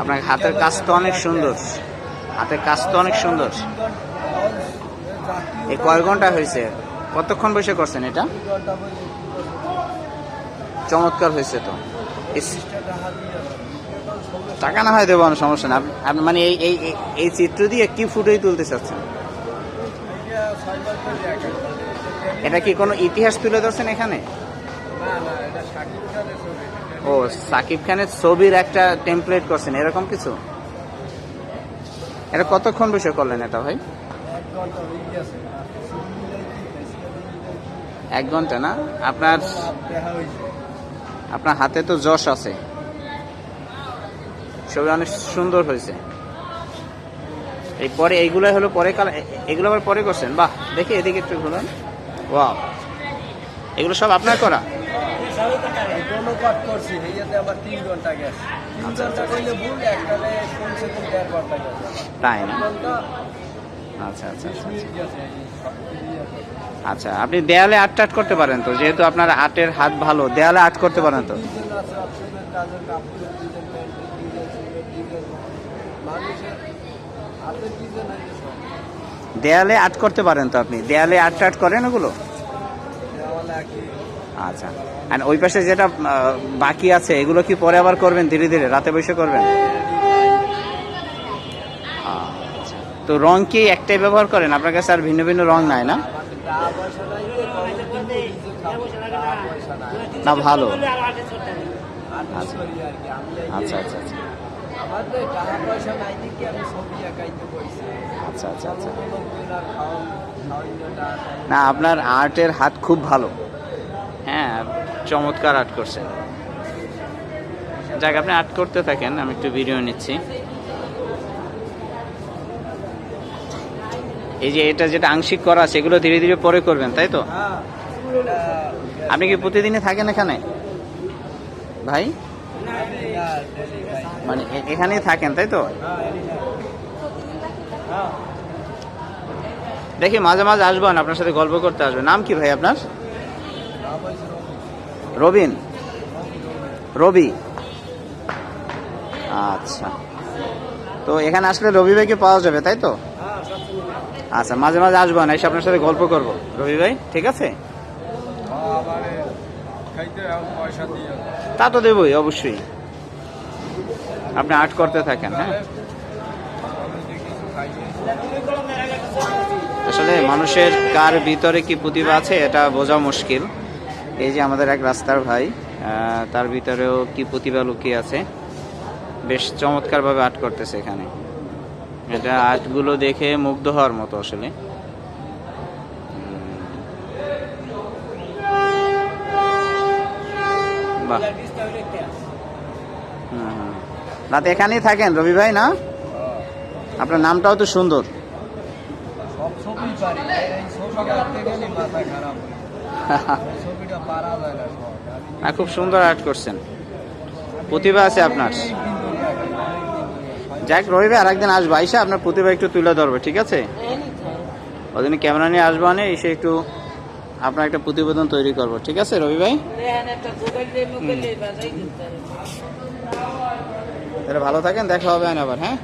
আপনার হাতের কাজ তো অনেক সুন্দর। হাতের কাজ তো অনেক সুন্দর। এই কয় ঘণ্টা হয়েছে। কতক্ষণ বসে করছেন এটা? চমৎকার হয়েছে তো। টাকা না হয় দেবো না সমস্যা না আপনি- মানে এই এই এই- চিত্র দিয়ে কি ফুটেই তুলতে চাচ্ছেন? এটা কি কোনো ইতিহাস তুলে ধরছেন এখানে? ও, সাকিব খানের ছবির একটা টেমপ্লেট করছেন, এরকম কিছু? এটা কতক্ষণ বসে করলেন এটা ভাই? এক ঘণ্টা না? আপনার আপনার হাতে তো যশ আছে। ছবি অনেক সুন্দর হয়েছে। এই পরে এইগুলো হলো পরে কাল এগুলো আবার পরে করছেন? বাহ, দেখি এদিকে একটু ঘুরুন। ওয়াও। এগুলো সব আপনার করা? পাঠ করছি আবার তিন ঘণ্টা গেছে। তিন আচ্ছা, ঘণ্টা কইলে ভুল এককালে কমসে কম দেড় ঘণ্টা গেছে। না? আচ্ছা আচ্ছা আচ্ছা মিলিয়ে। আচ্ছা আপনি দেয়ালে আট টাট করতে পারেন তো? যেহেতু আপনার আটের হাত ভালো দেয়ালে আট করতে পারেন তো? দেয়ালে আট করতে পারেন তো আপনি? দেয়ালে আট টাট করেন ওগুলো? আচ্ছা। আর ওই পাশে যেটা বাকি আছে, এগুলো কি পরে আবার করবেন ধীরে ধীরে? রাতে বসে করবেন? আচ্ছা। তো রং কি একটাই ব্যবহার করেন? আপনার কাছে আর ভিন্ন ভিন্ন রং নাই না? না, ভালো। আচ্ছা। আচ্ছা আচ্ছা আচ্ছা। আচ্ছা আচ্ছা খাওয়াইনোটা না, আপনার আর্টের হাত খুব ভালো। চমৎকার আর্ট করছেন। যাক, আপনি আর্ট করতে থাকেন, আমি একটু ভিডিও নিচ্ছি। এই যে এটা যেটা আংশিক করা আছে, এগুলো ধীরে ধীরে পরে করবেন, তাই তো? আপনি কি প্রতিদিনই থাকেন এখানে? ভাই? মানে এখানেই থাকেন, তাই তো? দেখি, মাঝে মাঝে আসবেন, আপনার সাথে গল্প করতে আসবেন। নাম কি ভাই আপনার? রবিন? রবি? আচ্ছা। তো এখানে আসলে রবি ভাইকে পাওয়া যাবে, তাই তো? আচ্ছা মাঝে মাঝে আসব না, এসে আপনার সাথে গল্প করব। রবি ভাই, ঠিক আছে? তা তো দেবই, অবশ্যই। আপনি আর্ট করতে থাকেন হ্যাঁ? আসলে মানুষের কার ভিতরে কি প্রতিভা আছে, এটা বোঝা মুশকিল। এই যে আমাদের এক রাস্তার ভাই তার ভিতরেও কি প্রতিভা লুকিয়ে আছে, বেশ চমৎকারভাবে আর্ট করতেছে এখানে। এটা আর্টগুলো দেখে মুগ্ধ হওয়ার মতো আসলে। বাহ। রাতে এখানেই থাকেন রবি ভাই, না? আপনার নামটাও তো সুন্দর। সব পারি মাথা খারাপ। হয়ে, খুব সুন্দর আর্ট করছেন। প্রতিভা আছে আপনার। যাক রবি আর একদিন আসব। আইসা আপনার প্রতিভা একটু তুলে ধরবে, ঠিক আছে? ওদিন ক্যামেরা নিয়ে আসব আনে এসে একটু আপনার একটা প্রতিবেদন তৈরি করব, ঠিক আছে, রবি ভাই? ভালো থাকেন, দেখা হবে আবার হ্যাঁ?